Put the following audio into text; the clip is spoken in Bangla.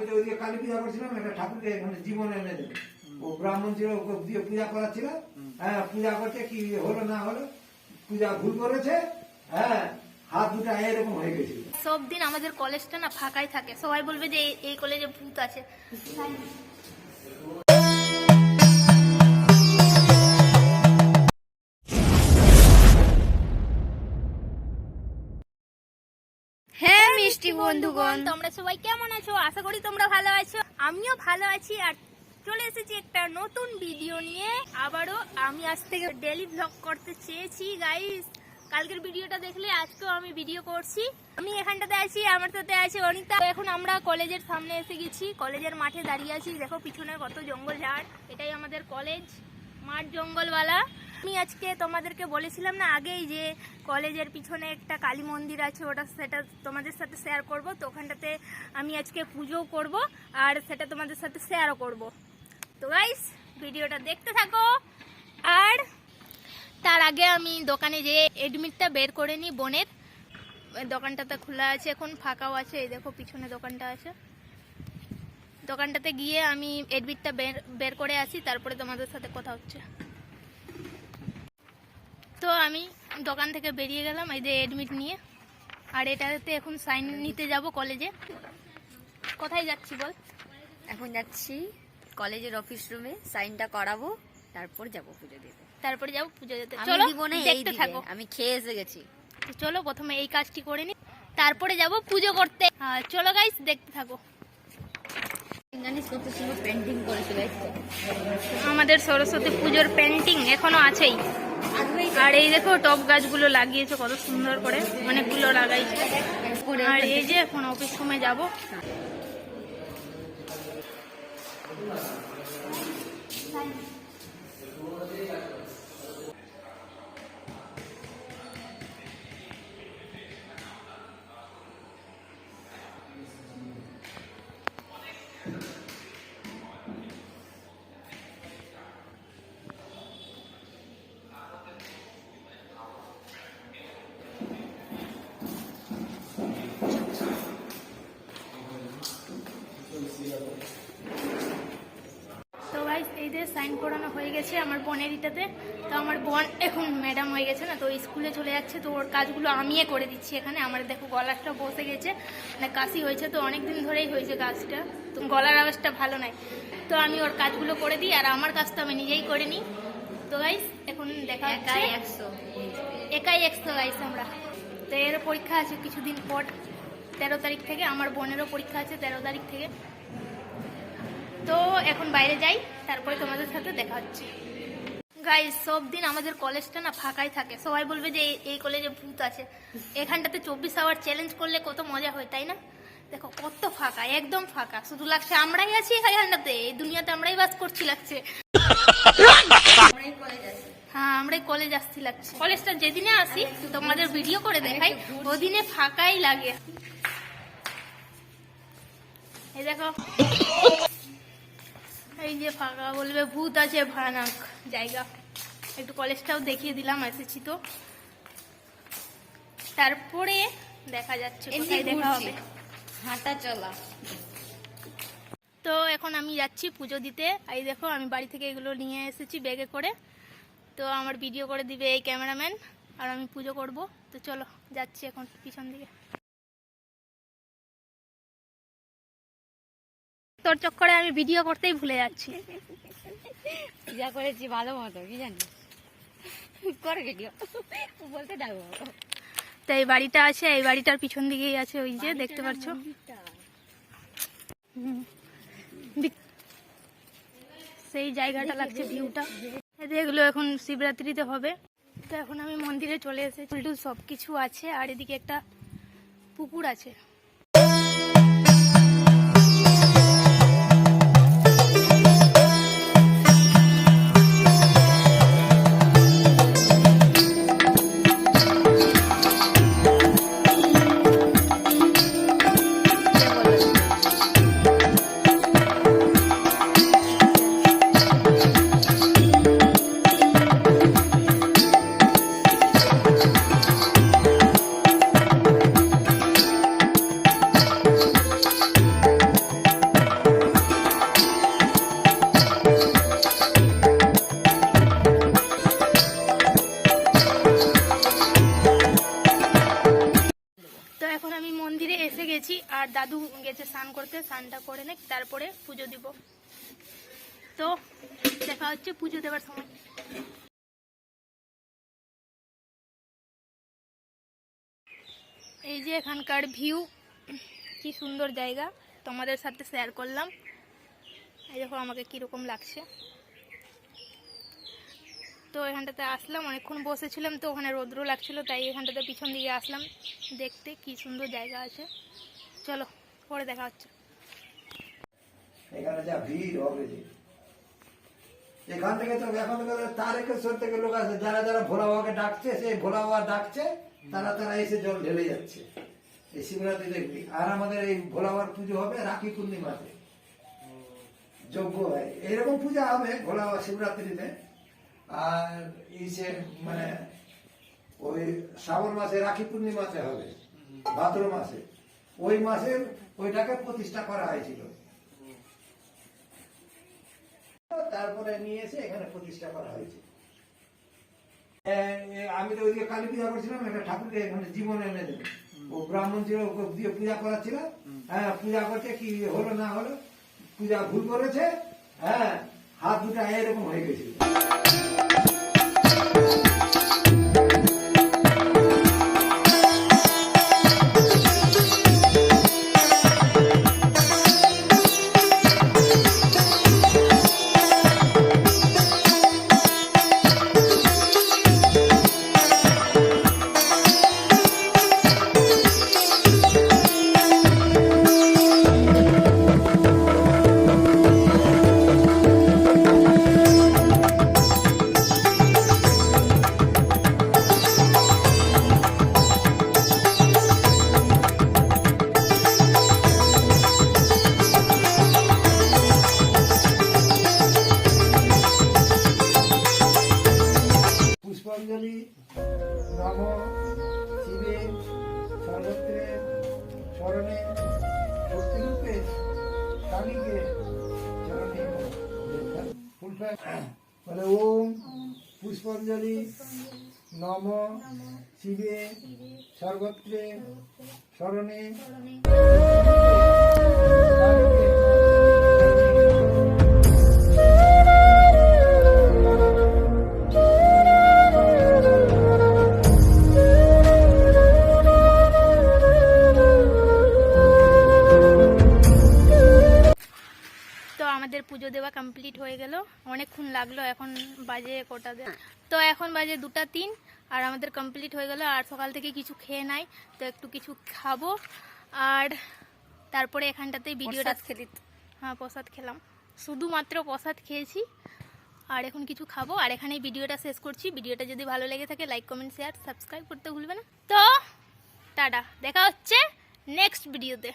আমি তো ওইদিকে কালী পূজা করছিলাম, একটা ঠাকুরকে এখানে জীবনে এনে দেবে। ও ব্রাহ্মণ ছিল, ওকে দিয়ে পূজা করাচ্ছিল। হ্যাঁ পূজা করছে কি হলো না হলো, পূজা ভুল করেছে হ্যাঁ হাত আমাদের কলেজটা না ফাঁকাই থাকে। সবাই বলবে যে এই কলেজে ভূত আছে। বন্ধুগণ তোমরা সবাই কেমন আছো? আশা করি তোমরা ভালো আছো। আমিও ভালো আছি আর চলে এসেছি একটা নতুন ভিডিও নিয়ে। আবারও আমি আজ থেকে ডেলি ভ্লগ করতে চেয়েছি গাইস কালকের ভিডিওটা দেখলে আজকেও আমি ভিডিও করছি। আমি এখানটাতে আছি আমার সাথে আছে অনিতা। এখন আমরা কলেজের সামনে এসে গেছি। কলেজের মাঠে দাঁড়িয়ে আছি। দেখো পিছনে কত জঙ্গল। ঝাড় এটাই আমাদের কলেজ মাঠ জঙ্গলওয়ালা। আমি আজকে তোমাদেরকে বলেছিলাম না আগেই যে কলেজের পিছনে একটা কালী মন্দির আছে, ওটা সেটা তোমাদের সাথে শেয়ার করব। তো ওখানটাতে আমি আজকে পুজোও করব আর সেটা তোমাদের সাথে শেয়ারও করব। তো গাইস ভিডিওটা দেখতে থাকো। আর তার আগে আমি দোকানে যে এডমিটটা বের করে নিই বোনের। দোকানটাতে খোলা আছে, এখন ফাঁকাও আছে, এই দেখো পিছনে দোকানটা আছে। দোকানটাতে গিয়ে আমি এডমিটটা বের বের করে আসি, তারপরে তোমাদের সাথে কথা হচ্ছে। তো আমি দোকান থেকে বেরিয়ে গেলাম এই যে অ্যাডমিট নিয়ে। আর এটাতে এখন সাইন নিতে যাব কলেজে কোথায় যাচ্ছি বল? এখন যাচ্ছি কলেজের অফিস রুমে সাইনটা করাবো তারপর যাব পুজো দিতে। তারপরে যাব পুজো দিতে। চলো দেখতে থাকো। আমি খেয়ে এসে গেছি। তো চলো প্রথমে এই কাজটি করে নি। তারপরে যাব পুজো করতে। চলো গাইস দেখতে থাকো। জানিস কত সুন্দর পেন্টিং করেছিল আমাদের সরস্বতী পুজোর পেন্টিং এখনও আছেই। আর এই দেখো, টপ গাছগুলো লাগিয়েছে, কত সুন্দর করে। অনেকগুলো লাগাইছে। আর এই যে এখন অফিস সময় যাব। সাইন করানো হয়ে গেছে আমার বোনের ইটাতে। তো আমার বোন এখন ম্যাডাম হয়ে গেছে না তো স্কুলে চলে যাচ্ছে তো ওর কাজগুলো আমিই করে দিচ্ছি এখানে। আমার দেখো গলাটা বসে গেছে মানে কাশি হয়েছে তো অনেক দিন ধরেই হয়েছে কাজটা তো গলার আওয়াজটা ভালো নাই। তো আমি ওর কাজগুলো করে দিই আর আমার কাজটা আমি নিজেই করে নিই। তো গাইস এখন দেখা একাই একশো একাই একশো গাইস আমরা। তো এর পরীক্ষা আছে কিছুদিন পর তেরো তারিখ থেকে। আমার বোনেরও পরীক্ষা আছে তেরো তারিখ থেকে। তো এখন বাইরে যাই তারপরে তোমাদের সাথে দেখা হচ্ছে। গাইস সব দিন আমাদের কলেজটা না ফাঁকাই থাকে। সবাই বলবে যে এই- এই কলেজে ভূত আছে। এখানটাতে চব্বিশ আওয়ার চ্যালেঞ্জ করলে কত মজা হয় তাই না? দেখো কত ফাঁকা একদম ফাঁকা। শুধু লাগছে আমরাই আছি এখানটাতে এই দুনিয়াতে আমরাই বাস করছি লাগছে। হ্যাঁ আমরাই কলেজ আসছি লাগছে। কলেজটা যেদিনে আসি তোমাদের ভিডিও করে দেখাই। ওদিনে ফাঁকাই লাগে। এই দেখো। এই যে ফাঁকা বলবে ভূত আছে ভয়ানক জায়গা। একটু কলেজটাও দেখিয়ে দিলাম এসেছি তো। তারপরে দেখা যাচ্ছে কোথায় দেখা হবে। হাঁটা চলা তো এখন আমি যাচ্ছি পুজো দিতে। এই দেখো আমি বাড়ি থেকে এগুলো নিয়ে এসেছি ব্যাগে করে। তো আমার ভিডিও করে দিবে এই ক্যামেরাম্যান আর আমি পুজো করব। তো চলো যাচ্ছি এখন পিছন দিকে। তোর চক্করে আমি ভিডিও করতেই ভুলে যাচ্ছি। যা করেছি ভালো মতো কি জানি করে ভিডিও বলতে ডাকবো তো এই বাড়িটা আছে এই বাড়িটার পিছন দিকেই আছে ওই যে দেখতে পাচ্ছ? সেই জায়গাটা লাগছে ভিউটা এগুলো এখন শিবরাত্রিতে হবে। তো এখন আমি মন্দিরে চলে এসেছি। সব কিছু আছে আর এদিকে একটা পুকুর আছে। গেছে স্নান করতে, স্নানটা করে নে তারপরে পুজো দিব। তো দেখা হচ্ছে পুজো দেওয়ার সময়। এই যে এখানকার ভিউ, কি সুন্দর জায়গা। তোমাদের সাথে শেয়ার করলাম। এই দেখো আমাকে কীরকম লাগছে। তো এখানটাতে আসলাম, অনেকক্ষণ বসেছিলাম, তো ওখানে রৌদ্র লাগছিল, তাই এখানটাতে পিছন দিকে আসলাম। দেখতে কি সুন্দর জায়গা আছে। চলো, পরে দেখা হচ্ছে। এখানে যা ভিড় হবে এখান থেকে তো, এখন থেকে লোক আছে যারা যারা ভোলা বাবাকে ডাকছে, সেই ভোলা বাবা ডাকছে, তারা তারা এসে জল ঢেলে যাচ্ছে। এই শিবরাত্রি দেখবি। আর আমাদের এই ভোলা বাবার পুজো হবে রাখি পূর্ণিমাতে। যজ্ঞ হয় এরকম পূজা হবে ভোলা বাবা শিবরাত্রিতে। আর ইসে মানে ওই শ্রাবণ মাসে রাখি পূর্ণিমাতে হবে, ভাদ্র মাসে। ওই মাসে ওইটাকে প্রতিষ্ঠা করা হয়েছিল। তারপরে নিয়ে এসে এখানে প্রতিষ্ঠা করা হয়েছে। আমি তো ওইদিকে কালী পূজা করছিলাম, একটা ঠাকুরকে এখানে জীবন এনে দেবে। ও ব্রাহ্মণ ছিল ওকে দিয়ে পূজা করাচ্ছিল হ্যাঁ পূজা করছে কি হলো না হলো, পূজা ভুল করেছে হ্যাঁ হাত দুটা এরকম হয়ে গেছিল। ওম পুষ্পাঞ্জলি নম শিবে সর্বত্রে স্মরণে আমাদের পুজো দেওয়া কমপ্লিট হয়ে গেল। অনেকক্ষণ লাগল এখন বাজে কোটা দে তো এখন বাজে দুটা তিন আর আমাদের কমপ্লিট হয়ে গেল আর সকাল থেকে কিছু খেয়ে নাই তো একটু কিছু খাব আর তারপরে এখানটাতেই ভিডিওটা খেলি। হ্যাঁ প্রসাদ খেলাম। শুধুমাত্র প্রসাদ খেয়েছি আর এখন কিছু খাব আর এখানে ভিডিওটা শেষ করছি। ভিডিওটা যদি ভালো লেগে থাকে লাইক কমেন্ট শেয়ার সাবস্ক্রাইব করতে ভুলবে না। তো টাটা দেখা হচ্ছে নেক্সট ভিডিওতে